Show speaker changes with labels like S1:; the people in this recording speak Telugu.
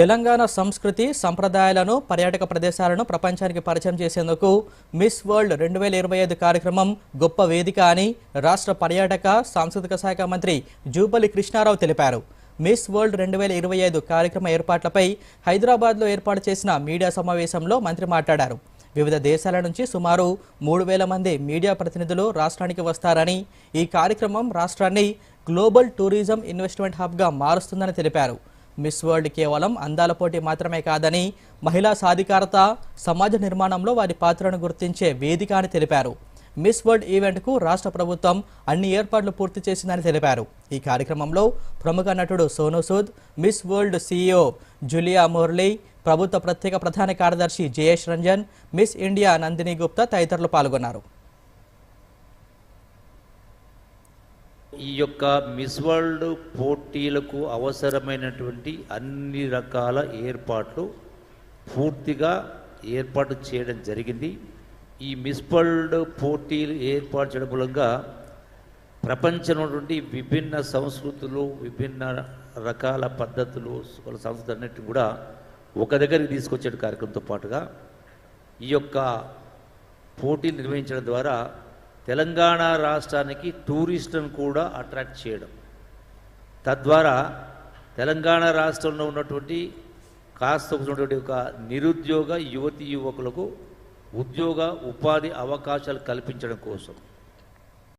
S1: తెలంగాణ సంస్కృతి సంప్రదాయాలను పర్యాటక ప్రదేశాలను ప్రపంచానికి పరిచయం చేసేందుకు మిస్ వరల్డ్ రెండు వేల ఇరవై ఐదు కార్యక్రమం గొప్ప వేదిక అని రాష్ట్ర పర్యాటక సాంస్కృతిక శాఖ మంత్రి జూపల్లి కృష్ణారావు తెలిపారు. మిస్ వరల్డ్ రెండు వేల ఇరవై ఐదు కార్యక్రమ ఏర్పాట్లపై హైదరాబాద్లో ఏర్పాటు చేసిన మీడియా సమావేశంలో మంత్రి మాట్లాడారు. వివిధ దేశాల నుంచి సుమారు మూడు వేల మంది మీడియా ప్రతినిధులు రాష్ట్రానికి వస్తారని ఈ కార్యక్రమం రాష్ట్రాన్ని గ్లోబల్ టూరిజం ఇన్వెస్ట్మెంట్ హబ్గా మారుస్తుందని తెలిపారు. మిస్ వరల్డ్ కేవలం అందాల పోటీ మాత్రమే కాదని మహిళా సాధికారత సమాజ నిర్మాణంలో వారి పాత్రను గుర్తించే వేదిక అని తెలిపారు. మిస్ వరల్డ్ ఈవెంట్కు రాష్ట్ర ప్రభుత్వం అన్ని ఏర్పాట్లు పూర్తి చేసిందని తెలిపారు. ఈ కార్యక్రమంలో ప్రముఖ నటుడు Sonu Sood miss world CEO జులియా Murali ప్రభుత్వ ప్రత్యేక ప్రధాన కార్యదర్శి జయేష్ రంజన్ మిస్ ఇండియా నందిని గుప్తా తదితరులు పాల్గొన్నారు.
S2: ఈ యొక్క మిస్ వరల్డ్ పోటీలకు అవసరమైనటువంటి అన్ని రకాల ఏర్పాట్లు పూర్తిగా ఏర్పాటు చేయడం జరిగింది. ఈ మిస్ వరల్డ్ పోటీలు ఏర్పాటు చేయడం మూలంగా ప్రపంచంలో నుండి విభిన్న సంస్కృతులు విభిన్న రకాల పద్ధతులు వాళ్ళ సంస్కృతి అన్నిటిని కూడా ఒక దగ్గరికి తీసుకొచ్చే కార్యక్రమంతో పాటుగా ఈ యొక్క పోటీలు నిర్వహించడం ద్వారా తెలంగాణ రాష్ట్రానికి టూరిస్టులను కూడా అట్రాక్ట్ చేయడం. తద్వారా తెలంగాణ రాష్ట్రంలో ఉన్నటువంటి కాస్త ఉన్నటువంటి ఒక నిరుద్యోగ యువతి యువకులకు ఉద్యోగ ఉపాధి అవకాశాలు కల్పించడం కోసం.